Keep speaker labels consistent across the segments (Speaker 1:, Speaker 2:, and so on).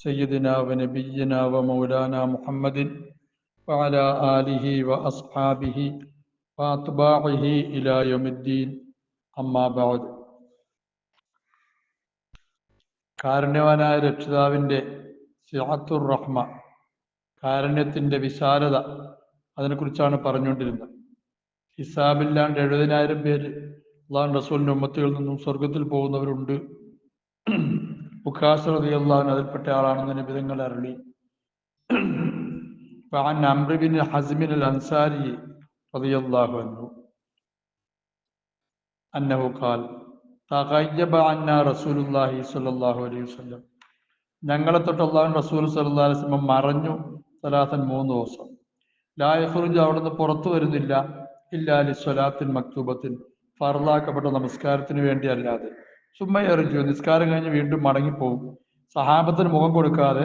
Speaker 1: سيدنا ونبينا ومولانا محمد وعلى آله وأصحابه وأتباعه إلى يوم الدين أما بعد കാരുണ്യവാനായ രക്ഷിതാവിൻ്റെ സിഹത്തുർ റഹ്മ കാരുണ്യത്തിൻ്റെ വിശാലത അതിനെക്കുറിച്ചാണ് പറഞ്ഞുകൊണ്ടിരുന്നത് ഹിസാബില്ലാണ്ട് എഴുപതിനായിരം പേര് അള്ളാഹു റസൂലിൻ്റെ ഉമ്മത്തുകളിൽ നിന്നും സ്വർഗത്തിൽ പോകുന്നവരുണ്ട് ബുഖാസ് റതി അള്ളാഹുൻ അതിൽപ്പെട്ട ആളാണെന്ന് നിബിധങ്ങൾ അരളി فعن عمرو بن حزم الأنصاري رضي الله عنه أنه قال തകയ്യബ അന്ന റസൂലുല്ലാഹി സ്വല്ലല്ലാഹു അലൈഹി വസല്ലം ഞങ്ങളെ തൊട്ട് അള്ളാഹു റസൂൽ സല്ലല്ലാഹു അലൈഹി വസല്ലം മറഞ്ഞു സലാസൻ മൂന്ന് ദിവസം ലായഫുറുജ് അവിടുന്ന് പുറത്തു വരുന്നില്ല ഇല്ലാലി സ്വലാത്തിൻ മക്തൂബത്തിൻ ഫർലാക്കപ്പെട്ട നമസ്കാരത്തിന് വേണ്ടി അല്ലാതെ എറിഞ്ഞു. നിസ്കാരം കഴിഞ്ഞ് വീണ്ടും മടങ്ങിപ്പോവും സഹാബത്തിന് മുഖം കൊടുക്കാതെ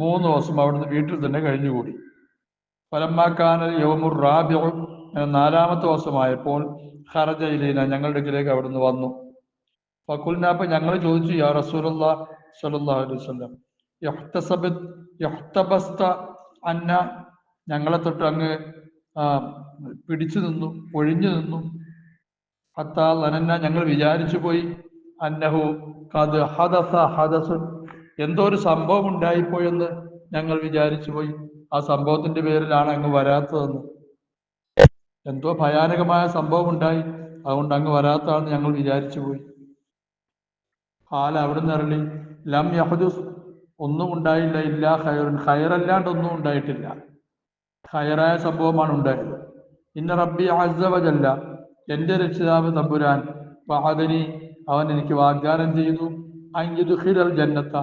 Speaker 1: മൂന്ന് ദിവസം അവിടുന്ന് വീട്ടിൽ തന്നെ കഴിഞ്ഞുകൂടി. ഫലമാക്കാനൽ യോമുർ റാബിഉ നാലാമത്തെ ദിവസമായപ്പോൾ ഹറജ ഇലീന ഞങ്ങളുടെ അടുക്കിലേക്ക് അവിടുന്ന് വന്നു. ഫക്കുൽനാപ്പ ഞങ്ങൾ ചോദിച്ചു യാ റസൂലുള്ള സല്ലല്ലാഹു അലൈഹി വസല്ലം യഹ്തസബത് യഹ്തബസ്ത അന്ന? ഞങ്ങളെ തൊട്ട് അങ്ങ് പിടിച്ചു നിന്നു ഒഴിഞ്ഞു നിന്നു. ഹത്താ ലനന്ന ഞങ്ങൾ വിചാരിച്ചു പോയി. അന്നഹു കത് ഹദസ ഹദസുൻ. എന്തോ ഒരു സംഭവം ഉണ്ടായിപ്പോയെന്ന് ഞങ്ങൾ വിചാരിച്ചു പോയി. ആ സംഭവത്തിന്റെ പേരിലാണ് അങ്ങ് വരാത്തതെന്ന്. എന്തോ ഭയാനകമായ സംഭവം ഉണ്ടായി. അതുകൊണ്ട് അങ്ങ് വരാത്തതാണെന്ന് ഞങ്ങൾ വിചാരിച്ചു പോയി. ഹാല അവിടുന്ന് ഇറങ്ങി ലം യഹദുസ് ഒന്നും ഉണ്ടായില്ല ഇല്ല ഖൈറുൻ. ഖൈറല്ലാണ്ട് ഒന്നും ഉണ്ടായിട്ടില്ല. ഖൈറായ സംഭവമാണ് ഉണ്ടായത്. ഇന്ന റബ്ബി അസവജല്ല എന്റെ രക്ഷിതാവ് തമ്പുരാൻ. വഹദനി അവൻ എനിക്ക് വാഗ്ദാനം ചെയ്തു അഞ്ചുദുഹിരൽ ജന്നത്ത.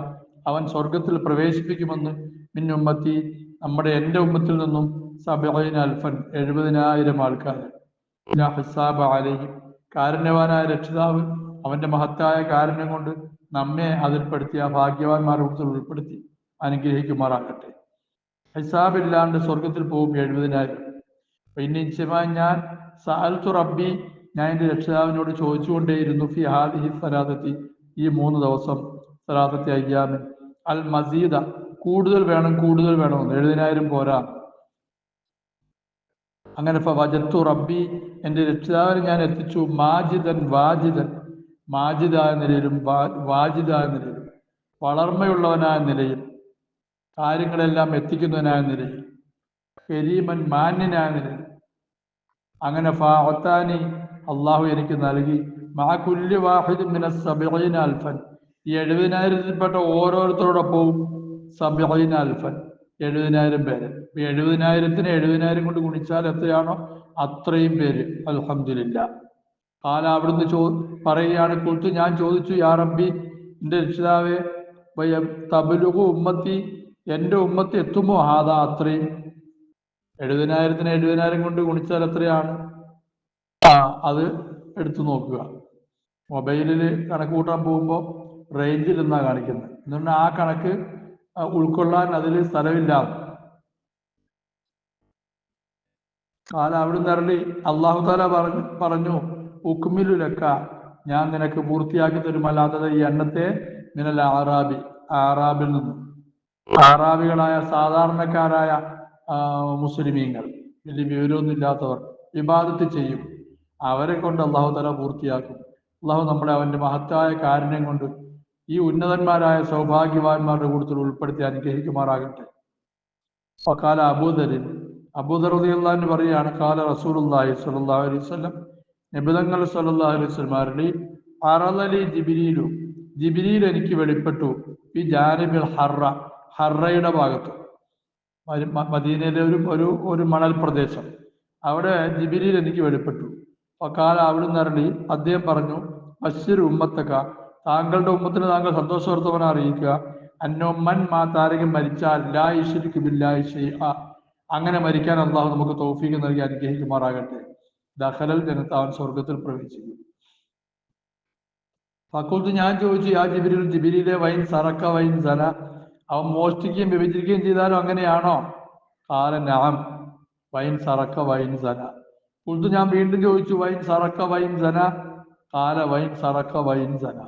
Speaker 1: അവൻ സ്വർഗത്തിൽ പ്രവേശിപ്പിക്കുമെന്ന് മിന്നുമ്മത്തി നമ്മുടെ എന്റെ ഉമ്മത്തിൽ നിന്നും സബൈൻ അൽഫൻ എഴുപതിനായിരം ആൾക്കാർ. ഹിസാബ കാരുണ്യവാനായ രക്ഷിതാവ് അവന്റെ മഹത്തായ കാരുണ്യം കൊണ്ട് നമ്മെ അതിൽപ്പെടുത്തി ആ ഭാഗ്യവാന്മാരുടെ കൂട്ടത്തിൽ ഉൾപ്പെടുത്തി അനുഗ്രഹിക്കുമാറാക്കട്ടെ ഹിസാബില്ലാണ്ട് സ്വർഗത്തിൽ പോകും എഴുപതിനായിരം. പിന്നെ ഞാൻ സാൽത്തു റബ്ബി ഞാൻ എന്റെ രക്ഷിതാവിനോട് ചോദിച്ചുകൊണ്ടേയിരുന്നു ഫി ഹാദിഹി സലാദത്തി ഈ മൂന്ന് ദിവസം സലാദത്തി അയ്യാമിൻ. അൽ മസീദ കൂടുതൽ വേണം കൂടുതൽ വേണമെന്ന് എഴുപതിനായിരം പോരാ. അങ്ങനെ വജത്തു റബ്ബി എന്റെ രക്ഷിതാവിനെ ഞാൻ എത്തിച്ചു. മാജിദൻ വാജിദൻ. മാജിദായ നിലയിലും വാജിദായ നിലയിലും. വളർമ്മയുള്ളവനായ നിലയിൽ. കാര്യങ്ങളെല്ലാം എത്തിക്കുന്നവനായ നിലയിൽ. കരീമൻ മാന്യനായ നിലയിൽ. അങ്ങനെ ഫാത്താനി അള്ളാഹു എനിക്ക് നൽകി. മാ കുല്ല് വാഹിദ് മിന അൽഫൻ. ഈ എഴുപതിനായിരത്തിൽപ്പെട്ട ഓരോരുത്തരോടൊപ്പവും സബീന അൽഫൻ. എഴുപതിനായിരം പേര്. എഴുപതിനായിരത്തിന് എഴുപതിനായിരം കൊണ്ട് ഗുണിച്ചാൽ എത്രയാണോ? അത്രയും പേര്. അലഹമില്ല കാല അവിടുന്ന് ചോ പറയുകയാണ് കുറിച്ച് ഞാൻ ചോദിച്ചു യാ റബ്ബി എന്റെ രക്ഷിതാവെ തബലുകു ഉമ്മത്തി എന്റെ ഉമ്മത്തി എത്തുമോ? ആദാ അത്രയും. എഴുപതിനായിരത്തിന് എഴുപതിനായിരം കൊണ്ട് ഗുണിച്ചാൽ എത്രയാണ്? ആ അത് എടുത്തു നോക്കുക. മൊബൈലിൽ കണക്ക് കൂട്ടാൻ പോകുമ്പോൾ റേഞ്ചിൽ എന്നാ കാണിക്കുന്നത് എന്നുകൊണ്ട് ആ കണക്ക് ഉൾക്കൊള്ളാൻ അതിൽ സ്ഥലമില്ല. കാല അവിടുന്ന് ഇറങ്ങി അള്ളാഹു താല പറഞ്ഞു പറഞ്ഞു ഉക്മിലു ലക്ക ഞാൻ നിനക്ക് പൂർത്തിയാക്കി തരുമല്ലാത്തത് ഈ എണ്ണത്തെ മിനൽ ആറാബി ആറാബിൽ നിന്നും. ആറാബികളായ സാധാരണക്കാരായ മുസ്ലിമീങ്ങൾ. വലിയ വിവരമൊന്നും ഇല്ലാത്തവർ വിവാദത്ത് ചെയ്യും. അവരെ കൊണ്ട് അള്ളാഹു തല പൂർത്തിയാക്കും. അള്ളാഹു നമ്മളെ അവന്റെ മഹത്തായ കാരുണ്യം കൊണ്ട് ഈ ഉന്നതന്മാരായ സൗഭാഗ്യവാന്മാരുടെ കൂട്ടത്തിൽ ഉൾപ്പെടുത്തി അനുഗ്രഹിക്കുമാറാകട്ടെ. കാല അബൂദരിൻ അബൂദർ റളിയല്ലാഹു പറയുകയാണ് കാല റസൂലുള്ളാഹി സ്വല്ലല്ലാഹു അലൈഹി വസല്ലം നിബിതങ്ങൾ സ്വല്ലല്ലാഹു അലൈഹി വസല്ലം അരളി അറലലി ജിബിരിയിലു ജിബിരിയിൽ എനിക്ക് വെളിപ്പെട്ടു ഈ ജാനിബിൽ ഹറ ഹറയുടെ ഭാഗത്ത്. മദീനയിലെ ഒരു ഒരു ഒരു മണൽ പ്രദേശം. അവിടെ ജിബിരിയിൽ എനിക്ക് വെളിപ്പെട്ടു. വക്കാല അവിടുന്ന് അരളി അദ്ദേഹം പറഞ്ഞു ബഷീർ ഉമ്മത്തക്ക താങ്കളുടെ ഉമ്മത്തിന് താങ്കൾ സന്തോഷവർത്തവനെ അറിയിക്കുക. അന്നോ മൻ മാ താരകം മരിച്ചാൽ ലാ ഇഷിരിക്കു ബില്ലാഹി ഷൈഅ അങ്ങനെ മരിക്കാൻ അള്ളാഹു നമുക്ക് തോഫീക്ക് നൽകി അനുഗ്രഹിക്കുമാറാകട്ടെ. ദഹലൽ ജനത്താവൻ സ്വർഗത്തിൽ പ്രവേശിക്കും. ഫക്കുൽത്ത് ഞാൻ ചോദിച്ചു യാ ജിബിരിൽ ജിബിരിയിലെ വൈൻ സറക്ക വൈൻ സന അവൻ മോഷ്ടിക്കുകയും വിഭജിക്കുകയും ചെയ്താലും അങ്ങനെയാണോ? കാല നാം വൈൻ സറക്ക വൈൻ സന. കുൽത്ത് ഞാൻ വീണ്ടും ചോദിച്ചു വൈൻ സറക്ക വൈൻ സന? കാല വൈൻ സറക്ക വൈൻ സന.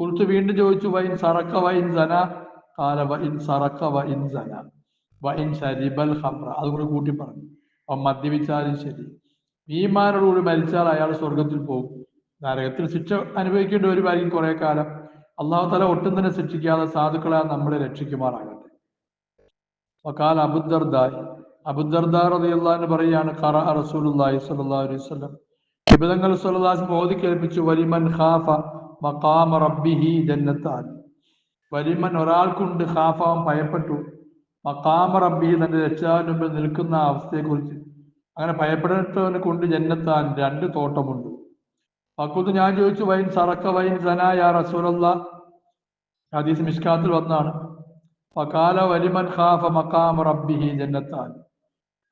Speaker 1: കുൽത്ത് വീണ്ടും ചോദിച്ചു വൈൻ സറക്ക വൈൻ സന? കാല വൈൻ സറക്ക വൈൻ സന. വൈൻ ശരിബൽ ഹംറ അതുകൂടെ കൂട്ടി പറഞ്ഞു. അവൻ മദ്യപിച്ചാലും ശരി. ഈമാനോടുകൂടി മരിച്ചാൽ അയാൾ സ്വർഗത്തിൽ പോകും നരകത്തിൽ ശിക്ഷ അനുഭവിക്കേണ്ടി വരുമായിരിക്കും കുറെ കാലം. അള്ളാഹു തല ഒട്ടും തന്നെ ശിക്ഷിക്കാതെ സാധുക്കളെ നമ്മളെ രക്ഷിക്കുമാറാകട്ടെ. അബുദർദായി. അബുദർദാർ എന്ന് പറയാണ് ഖറ റസൂലുള്ളാഹി സ്വല്ലല്ലാഹു അലൈഹി വസല്ലം. നിബിതങ്ങൾ സ്വല്ലല്ലാഹു ബോധി കേൾപ്പിച്ചു വലിമൻ ഖാഫ മഖാമ റബ്ബിഹി ജന്നത്താൻ. വലിമൻ ഒരാൾക്കുണ്ട് ഖാഫ അവൻ ഭയപ്പെട്ടു. മഖാമ റബ്ബിഹി തന്റെ രക്ഷാവിന് മുമ്പിൽ നിൽക്കുന്ന അവസ്ഥയെക്കുറിച്ച്. അങ്ങനെ ഭയപ്പെടുന്നവനെ കൊണ്ട് ജന്നത്താൻ രണ്ട് തോട്ടമുണ്ട്. പക്കുത്ത് ഞാൻ ചോദിച്ചു വൈൻ സറക്ക വൈൻ സനായ റസൂലല്ല? ഹദീസ് മിഷ്കാത്തിൽ വന്നാണ് ഫക്കാല വലിമൻ ഖാഫ മഖാമ റബ്ബിഹി ജന്നത്താൻ.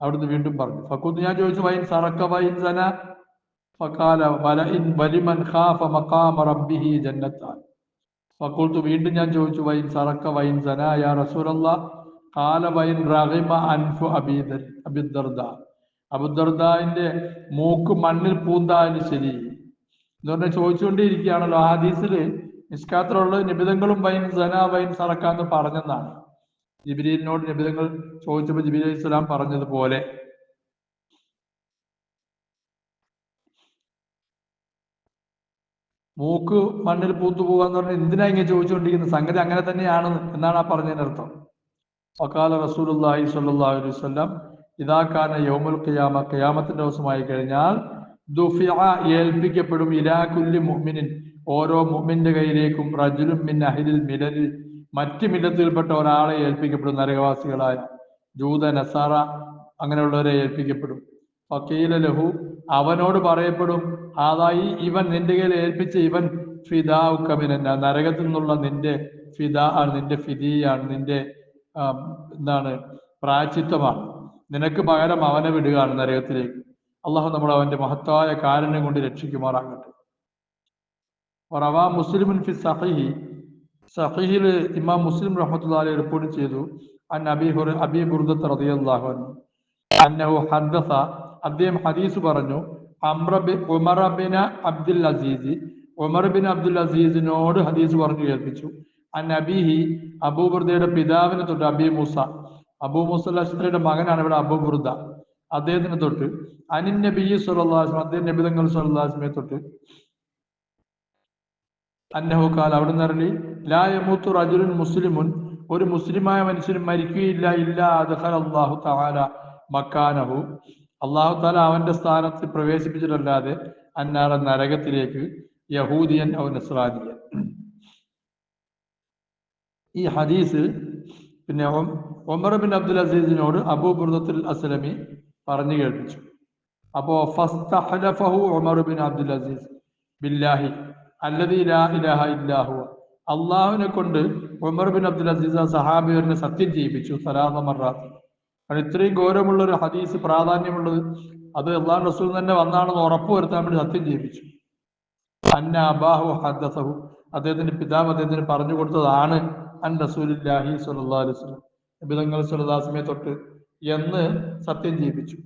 Speaker 1: അവിടുന്ന് വീണ്ടും പറഞ്ഞു. ഫക്കൂത്ത് ഞാൻ ചോദിച്ചു വൈൻ സറക്ക വൈൻ സന? വലിമൻ ഖാഫ മഖാമ വീണ്ടും ഞാൻ ചോദിച്ചു വൈൻ സറക്ക വൈൻ സന യാ മൂക്ക് മണ്ണിൽ പൂന്താന് ശരി. എന്ന് പറഞ്ഞാൽ ചോദിച്ചുകൊണ്ടേയിരിക്കുകയാണല്ലോ ആ ഹദീസിൽ നിഷ്കാത്തിലുള്ള നിബിതങ്ങളും വൈൻ സന വൈൻ സറക്കാന്ന് പറഞ്ഞെന്നാണ്. ജിബിരിനോട് നിബിതങ്ങൾ ചോദിച്ചപ്പോൾ ജിബിരി അലൈഹി സ്വലാം പറഞ്ഞതുപോലെ. മൂക്ക് മണ്ണിൽ പൂത്തു പോകാന്ന് പറഞ്ഞാൽ എന്തിനാ ഇങ്ങനെ ചോദിച്ചുകൊണ്ടിരിക്കുന്നത് സംഗതി അങ്ങനെ തന്നെയാണ് എന്നാണ് ആ പറഞ്ഞതിനർത്ഥം വക്കാല റസൂലുള്ളാഹി സ്വല്ലല്ലാഹു അലൈഹി വസല്ലം ഇതാക്കാന യൗമുൽ ഖിയാമ ഖിയാമത്തിന്റെ ദിവസമായി കഴിഞ്ഞാൽ ദുഫിഅ ഏൽപ്പിക്കപ്പെടും ഇലാ കുല്ലി മുഅ്മിനിൻ. ഓരോ മുഹ്മിന്റെ കയ്യിലേക്കും റജുലും മിൻ അഹ്ലിൽ മിലൽ മറ്റ് മില്ലത്തിൽപ്പെട്ട ഒരാളെ ഏൽപ്പിക്കപ്പെടും നരകവാസികളായ ജൂത നസാറ അങ്ങനെയുള്ളവരെ ഏൽപ്പിക്കപ്പെടും. ഫക്കീല ലഹു അവനോട് പറയപ്പെടും അതായി ഇവൻ നിന്റെ കയ്യിൽ ഏൽപ്പിച്ച ഇവൻ ഫിദാവുക്കമിന നരകത്തിൽ നിന്നുള്ള നിന്റെ ഫിദാ ആണ് നിന്റെ ഫിദിയാണ് നിന്റെ എന്താണ് പ്രാചിത്വമാണ് നിനക്ക് പകരം അവനെ വിടുകയാണ് നരകത്തിലേക്ക്. അള്ളാഹു നമ്മൾ അവന്റെ മഹത്തായ കാരുണ്യം കൊണ്ട് രക്ഷിക്കുമാറാകട്ടെ. റവാ മുസ്ലിമുൻ ഫി സഹീഹിൽ ഇമാം മുസ്ലിം റഹ്മത്തുള്ളാഹി റിപ്പോർട്ട് ചെയ്തു. അൻ അബി ഹുറ അബി ബുർദത്ത് റളിയല്ലാഹു അൻഹു. അന്നഹു ഹദ്ദസ അദ്ദേഹം ഹദീസ് പറഞ്ഞു അംറ ബി- ഉമർ bin Abdul Azeez. Umar bin Abdul അസീസിനോട് ഹദീസ് പറഞ്ഞു കേൾപ്പിച്ചു. അൻ അബീഹി അബൂബുർദയുടെ പിതാവിനെ തൊട്ട് അബി മൂസ. അബൂ മൂസ അഷ്റയുടെ മകനാണ് ഇവിടെ അബൂബുർദ അദ്ദേഹത്തിന് തൊട്ട്. അനിൻ നബി സുല്ലാസ്മ അദ്ദേഹം നബിതങ്ങൾ സുല്ലാസ്മയെ തൊട്ട്. അന്നഹു കാൽ അവിടുന്ന് അറിഞ്ഞി ലാ യമൂത്തു റജുലുൻ മുസ്ലിമുൻ. ഒരു മുസ്ലിമായ മനുഷ്യൻ മരിക്കുകയില്ല ഇല്ല അദ്ഖല അള്ളാഹു തആല മക്കാനഹു. അള്ളാഹു താല അവന്റെ സ്ഥാനത്ത് പ്രവേശിപ്പിച്ചിട്ടല്ലാതെ അന്നാറ നരകത്തിലേക്ക് യഹൂദിയൻ അവൻ നസ്രാനിയൻ. ഈ ഹദീസ് പിന്നെ ഒമർ ബിൻ അബ്ദുൽ അസീസിനോട് അബൂ ബുർദത്തുൽ അസ്ലമി പറഞ്ഞു കേൾപ്പിച്ചു. അപ്പോ ഫസ്തഹലഫഹു ഉമർ ബിൻ അബ്ദുൽ അസീസ് ബില്ലാഹി. അല്ലദീ ലാ ഇലാഹ ഇല്ലാഹു അള്ളാഹുവിനെ കൊണ്ട് ഉമർ ബിൻ അബ്ദുൽ അസീസ് സഹാബിയറിനെ സത്യം ചെയ്യിപ്പിച്ചു സലാമ മറാത്ത് ഇത്രയും ഗൗരവമുള്ള ഒരു ഹദീസ് പ്രാധാന്യമുള്ളത് അത് അള്ളാഹു റസൂൽ തന്നെ വന്നാണെന്ന് ഉറപ്പുവരുത്താൻ വേണ്ടി സത്യം ചെയ്യിപ്പിച്ചു. അന്ന അബാഹു ഹദ്ദസഹു അദ്ദേഹത്തിന്റെ പിതാവ് അദ്ദേഹത്തിന് പറഞ്ഞു കൊടുത്തതാണ് അൻ റസൂലില്ലാഹി സ്വല്ലല്ലാഹു അലൈഹി വസല്ലം. നബിതങ്ങൾ തൊട്ട് എന്ന് സത്യം ചെയ്യിപ്പിച്ചു.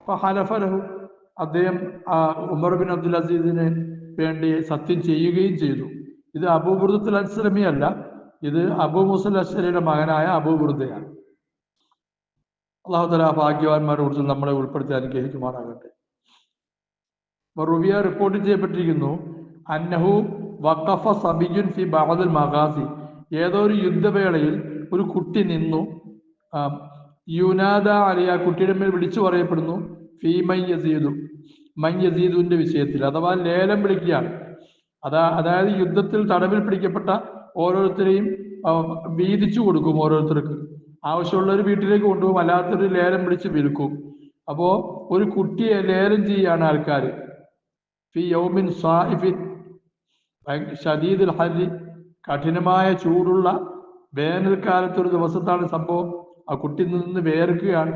Speaker 1: അപ്പൊ ഹലഫലഹു അദ്ദേഹം ഉമർ ബിൻ അബ്ദുൽ അസീസിന് വേണ്ടി സത്യം ചെയ്യുകയും ചെയ്തു. ഇത് അബൂബുർദത്തുൽ അസ്ലമി ഇത് അബൂ മുസൽ മകനായ അബൂബുർദയാണ്. അള്ളാഹു തല ഭാഗ്യവാന്മാരുടെ കൂടുതൽ നമ്മളെ ഉൾപ്പെടുത്തി അനുഗ്രഹിക്കുമാറാകട്ടെ. റുബിയ റിപ്പോർട്ട് ചെയ്യപ്പെട്ടിരിക്കുന്നു അന്നഹു വഖഫ സബിജുൻ ഫി ബഹദുൽ മഗാസി. ഏതോ ഒരു യുദ്ധവേളയിൽ ഒരു കുട്ടി നിന്നു. യുനാദ അലി ആ കുട്ടിയുടെ മേൽ വിളിച്ചു പറയപ്പെടുന്നു ചെയ്തു യസീദു. മൈ യസീദുവിന്റെ വിഷയത്തിൽ അഥവാ ലേലം വിളിക്കുകയാണ് അതാ അതായത് യുദ്ധത്തിൽ തടവിൽ പിടിക്കപ്പെട്ട ഓരോരുത്തരെയും വീതിച്ചു കൊടുക്കും ഓരോരുത്തർക്ക്. ആവശ്യമുള്ളവർ വീട്ടിലേക്ക് കൊണ്ടുപോകും അല്ലാത്തൊരു ലേലം വിളിച്ച് വിൽക്കും. അപ്പോ ഒരു കുട്ടിയെ ലേലം ചെയ്യാണ് ആൾക്കാർ ഷദീദുൽ ഹരി കഠിനമായ ചൂടുള്ള വേനൽക്കാലത്ത് ഒരു ദിവസത്താണ് സംഭവം. ആ കുട്ടി നിന്ന് വേർക്കുകയാണ്.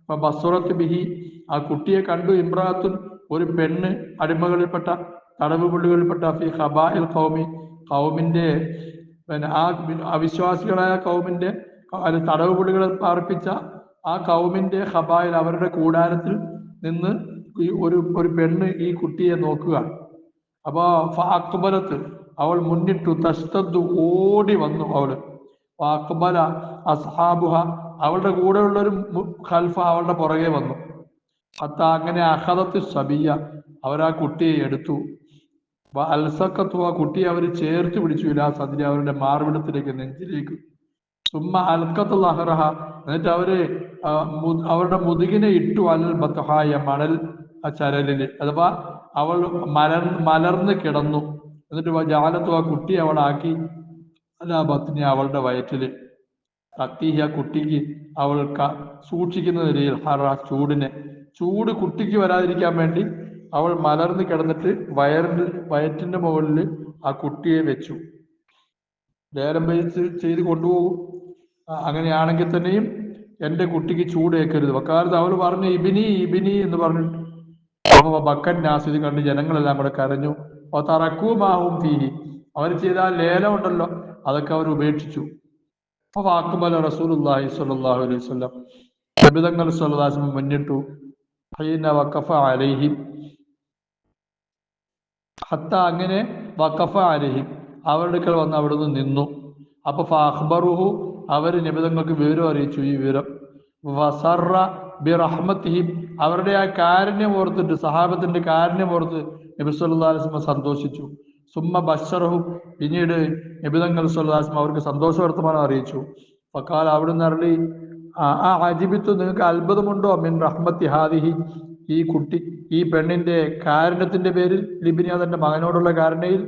Speaker 1: അപ്പൊ ബസുറത്ത് ബിഹി ആ കുട്ടിയെ കണ്ടു ഇമ്രാത്തുൻ ഒരു പെണ്ണ് അടിമകളിൽപ്പെട്ട തടവ് പുള്ളികളിൽപ്പെട്ട ഫി ഹബായിൽ കൗമി കൗമിന്റെ പിന്നെ ആ അവിശ്വാസികളായ കൗമിന്റെ തടവ് പുള്ളികളെ പാർപ്പിച്ച ആ കൗമിന്റെ ഹബായിൽ അവരുടെ കൂടാരത്തിൽ നിന്ന് ഈ ഒരു ഒരു പെണ്ണ് ഈ കുട്ടിയെ നോക്കുക. അപ്പൊ അക്ബലത്ത് അവൾ മുന്നിട്ടു തസ്തദ്ദു ഓടി വന്നു അവൾ. അക്ബല അസ്ഹാബുഹ അവളുടെ കൂടെയുള്ളൊരു ഖൽഫ അവളുടെ പുറകെ വന്നു. അത്ത അങ്ങനെ അഹദത്ത് സബിയ അവർ ആ കുട്ടിയെ എടുത്തു. അൽസക്കത്തു ആ കുട്ടിയെ അവർ ചേർത്ത് പിടിച്ചു. ഇലാ സദ്യ അവരുടെ മാർവിടത്തിലേക്ക് നെഞ്ചിലേക്ക്. സുമ്മ അൽക്കത്ത് ലഹറഹ എന്നിട്ട് അവർ അവരുടെ മുതുകിനെ ഇട്ടു. അൽ ബത്തഹായ മണൽ ആ ചരലിൽ. അഥവാ അവൾ മലർ മലർന്ന് കിടന്നു. എന്നിട്ട് ജാലത്തു ആ കുട്ടി അവളാക്കി അല്ല ബത്തിനെ അവളുടെ വയറ്റിൽ. തത്തീഹി കുട്ടിക്ക് അവൾ സൂക്ഷിക്കുന്ന നിലയിൽ ഹറ ചൂടിനെ. ചൂട് കുട്ടിക്ക് വരാതിരിക്കാൻ വേണ്ടി അവൾ മലർന്ന് കിടന്നിട്ട് വയറിന്റെ വയറ്റിന്റെ മുകളിൽ ആ കുട്ടിയെ വെച്ചു. ലേലം വെച്ച് ചെയ്ത് കൊണ്ടുപോകും. അങ്ങനെയാണെങ്കിൽ തന്നെയും എന്റെ കുട്ടിക്ക് ചൂടേക്കരുത് വക്കാലത്ത് അവൾ പറഞ്ഞു ഇബിനി ഇബിനി എന്ന് പറഞ്ഞു. അപ്പൊ ബക്കൻ നാസ് കണ്ട് ജനങ്ങളെല്ലാം കൂടെ കരഞ്ഞു. അപ്പൊ തറക്കൂമാവും തീരി അവർ ചെയ്ത ആ ലേലം ഉണ്ടല്ലോ അതൊക്കെ അവർ ഉപേക്ഷിച്ചു. അപ്പൊ വാക്കുബല റസൂലുള്ളാഹി സ്വല്ലല്ലാഹു അലൈഹി വസല്ലം. മുന്നിട്ടു. വഖഫ ഹത്ത അങ്ങനെ വഖഫ അലൈഹിം. അവരുടെ അടുക്കൽ വന്ന് അവിടുന്ന് നിന്നു. അപ്പൊ ഫാഹ്ബറുഹു അവർ നിബിതങ്ങൾക്ക് വിവരം അറിയിച്ചു ഈ വിവരം. വസറ ബിറഹ്മത്തിഹിം. അവരുടെ ആ കാരുണ്യം ഓർത്തിട്ട് സഹാബത്തിന്റെ കാരുണ്യം ഓർത്ത് നബി അലൈഹി വസല്ലം സന്തോഷിച്ചു. സുമ്മ ബഷറഹും പിന്നീട് നബിതങ്ങൾ സ്വല്ലാസ്മ അവർക്ക് സന്തോഷ വർത്തമാനം അറിയിച്ചു. ഫക്കാൽ അവിടുന്ന് അരളി ആ അജിബിത്തു നിങ്ങൾക്ക് അത്ഭുതമുണ്ടോ? മിൻ റഹ്മത്തി ഹാദിഹി. ഈ കുട്ടി ഈ പെണ്ണിന്റെ കാരണത്തിന്റെ പേരിൽ ലിബിനി അതിന്റെ മകനോടുള്ള കാരണയിൽ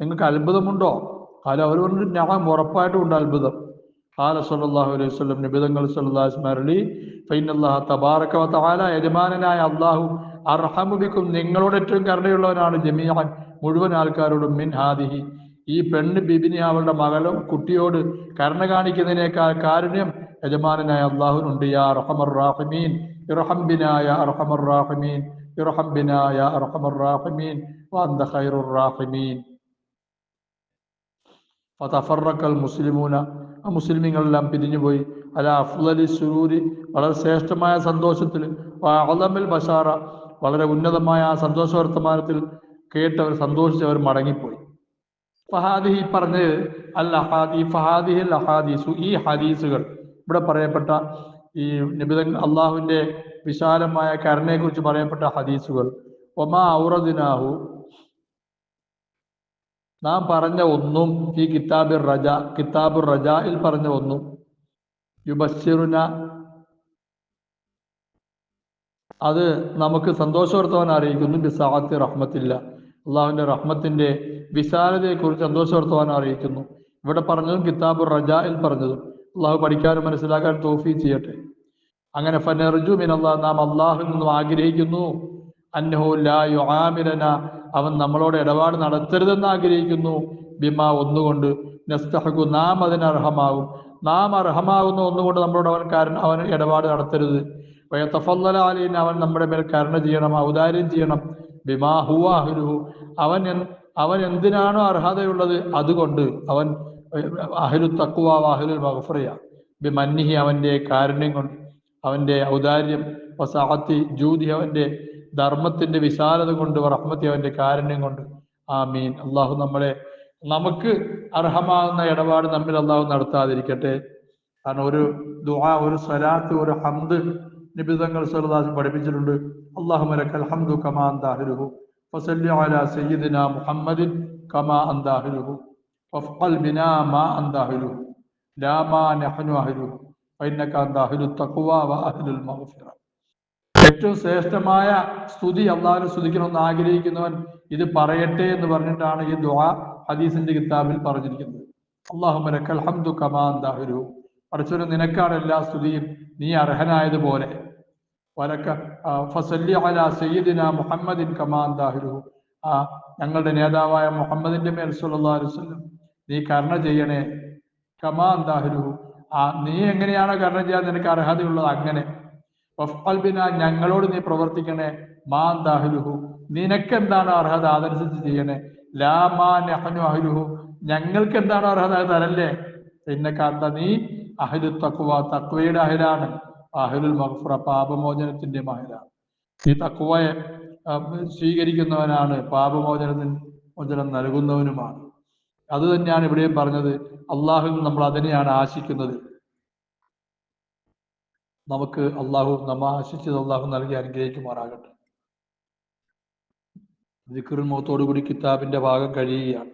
Speaker 1: നിങ്ങൾക്ക് അത്ഭുതമുണ്ടോ? അല്ല അവർ പറഞ്ഞു ഞാൻ ഉറപ്പായിട്ടും ഉണ്ട് അത്ഭുതം. ഹാല സല്ലാഹു അലൈഹി വസല്ലം നിബിതങ്ങൾ അരളി ഫൈനല്ലാഹ തബാറക്ക വ തആല യജമാനനായ അല്ലാഹു അർഹമു നിങ്ങളോട് ഏറ്റവും കരുണയുള്ളവനാണ് ജമീഅൻ. മുഴുവൻ ആൾക്കാരോടും മിൻ ഹാദിഹി. ഈ പെണ്ണ് ബിബിനി അവളുടെ മകളും കുട്ടിയോട് കരുണ കാണിക്കുന്നതിനേക്കാൾ കാരുണ്യം യജമാനനായ അള്ളാഹുനുണ്ട് യാ റഹമർ റാഹിമീൻ ഇറഹംബിനായ അർഹമർ റാഹിമീൻ ഇറഹംബിനായ അർഹമർ റാഹിമീൻ ഖൈറുർ റാഹിമീൻ. ഫതഫറക്കൽ മുസ്ലിമൂന ആ മുസ്ലിമീങ്ങളെല്ലാം പിരിഞ്ഞുപോയി. അല അഫ്ലലി സുരൂരി വളരെ ശ്രേഷ്ഠമായ സന്തോഷത്തിൽ ബഷാറ വളരെ ഉന്നതമായ ആ സന്തോഷ വർത്തമാനത്തിൽ കേട്ടവർ സന്തോഷിച്ചവർ മടങ്ങിപ്പോയി. ഫഹാദിഹി പറഞ്ഞത് അൽ അഹാദി ഫഹാദിഹിൽ അഹാദീസു ഈ ഹദീസുകൾ. ഇവിടെ പറയപ്പെട്ട ഈ നിബിത അള്ളാഹുവിന്റെ വിശാലമായ കരുണയെക്കുറിച്ച് പറയപ്പെട്ട ഹദീസുകൾ. ഒമാ ഔറദിനാഹു നാം പറഞ്ഞ ഒന്നും ഈ കിതാബിർ റജ കിതാബുർ റജായിൽ പറഞ്ഞ ഒന്നും. യുബസ്സിറുന അത് നമുക്ക് സന്തോഷവർത്തവൻ അറിയിക്കുന്നു. ബിസാഅത്തി റഹ്മത്തില്ല. അള്ളാഹുവിന്റെ റഹ്മത്തിന്റെ വിശാലതയെക്കുറിച്ച് സന്തോഷവർത്തവാൻ അറിയിക്കുന്നു. ഇവിടെ പറഞ്ഞതും കിതാബുർ റജായിൽ പറഞ്ഞതും. അള്ളാഹു പഠിക്കാനും മനസ്സിലാക്കാൻ തോഫി ചെയ്യട്ടെ. അങ്ങനെ ഫനർജു മിൻ അള്ളാഹ് നാം അള്ളാഹുവിൽ നിന്നും ആഗ്രഹിക്കുന്നു. അന്നഹു ലാ യുആമിലന അവൻ നമ്മളോട് ഇടപാട് നടത്തരുതെന്ന് ആഗ്രഹിക്കുന്നു. ബിമ ഒന്നുകൊണ്ട് നസ്തഹകു നാം അതിന് അർഹമാകും. നാം അർഹമാകുന്ന ഒന്നുകൊണ്ട് നമ്മളോട് അവൻ കാരണം അവൻ ഇടപാട് നടത്തരുത്. വയത്തഫല്ലല അവൻ നമ്മുടെ മേൽ കരുണ ചെയ്യണം ഔദാര്യം ചെയ്യണം. ബിമാ ഹുവ അഹ്ലുഹു. അവൻ അവൻ എന്തിനാണോ അർഹതയുള്ളത് അതുകൊണ്ട് അവൻ അഹ്ലു തക്കുവ അഹ്ലുൽ മഗ്ഫറിയ ബിമന്നിഹി അവന്റെ കാരുണ്യം കൊണ്ട് അവന്റെ ഔദാര്യം വസാഹത്തി ജൂതി അവന്റെ ധർമ്മത്തിന്റെ വിശാലത കൊണ്ട് റഹ്മത്തി അവന്റെ കാരുണ്യം കൊണ്ട്. ആ മീൻ അള്ളാഹു നമ്മളെ നമുക്ക് അർഹമാകുന്ന ഇടപാട് നമ്മിൽ അള്ളാഹു നടത്താതിരിക്കട്ടെ. കാരണം ഒരു ദുആ ഒരു സ്വലാത്ത് ഒരു ഹംദ് നിബിതങ്ങൾ സ്വലദാസ് പഠിപ്പിച്ചിട്ടുണ്ട്. അള്ളാഹു മലക്കൽ ഹംദു കമാ അന്താഹിരുഹു. ഫസല്ലി അലാ സയ്യിദിന മുഹമ്മദിൻ കമാ അന്താഹിരുഹു. വഫ്ഖൽ ബിനാ മാ അന്താഹിരുഹു. ലാ മാ നഹ്നു അഹിരുഹു. ഫഇന്നക അന്ത അഹ്ലു തഖ്വ വ അഹ്ലുൽ മഗ്ഫിറ. ഏറ്റവും ശ്രേഷ്ഠമായ സ്തുതി അള്ളാഹിനെ സ്തുതിക്കണമെന്ന് ആഗ്രഹിക്കുന്നവൻ ഇത് പറയട്ടെ എന്ന് പറഞ്ഞിട്ടാണ് ഈ ദുആ ഹദീസിന്റെ കിതാബിൽ പറഞ്ഞിരിക്കുന്നത്. അള്ളാഹു മലക്കൽ ഹംദു കമാ അന്താഹിരു പഠിച്ചൊരു നിനക്കാണ് എല്ലാ സ്തുതിയും. നീ അർഹനായതുപോലെ. വലക്ക ഫസല്ലി അലാ സയ്യിദിന മുഹമ്മദിൻ കമാൻ ആ ഞങ്ങളുടെ നേതാവായ മുഹമ്മദിന്റെ മേൽ സല്ലല്ലാഹു അലൈഹി വസല്ലം നീ കരുണ ചെയ്യണേ. കമാ ദാഹുരുഹു ആ നീ എങ്ങനെയാണോ കരുണ ചെയ്യാൻ നിനക്ക് അർഹതയുള്ളത് അങ്ങനെ. ഞങ്ങളോട് നീ പ്രവർത്തിക്കണേ. മാ ദാഹുരുഹു നിനക്ക് എന്താണ് അർഹത? അതനുസരിച്ച് ചെയ്യണേ. ലാ മാ ഞങ്ങൾക്ക് എന്താണ് അർഹത? തരല്ലേ പിന്നെ കാത്ത നീ അഹ്ലു തക്കുവ തക്വയുടെ അഹിലാണ്. അഹ്ലുൽ മഗ്ഫറ പാപമോചനത്തിന്റെ അഹിലാണ്. ഈ തക്കുവയെ സ്വീകരിക്കുന്നവനാണ് പാപമോചനത്തിന് മോചനം നൽകുന്നവനുമാണ്. അത് തന്നെയാണ് ഇവിടെയും പറഞ്ഞത് അള്ളാഹു നമ്മൾ അതിനെയാണ് ആശിക്കുന്നത്. നമുക്ക് അള്ളാഹു നമ്മ ആശിച്ചത് അള്ളാഹു നൽകി അനുഗ്രഹിക്കുമാറാകട്ടെ. ദിക്കറുൽ മുഖത്തോടുകൂടി കിതാബിന്റെ ഭാഗം കഴിയുകയാണ്.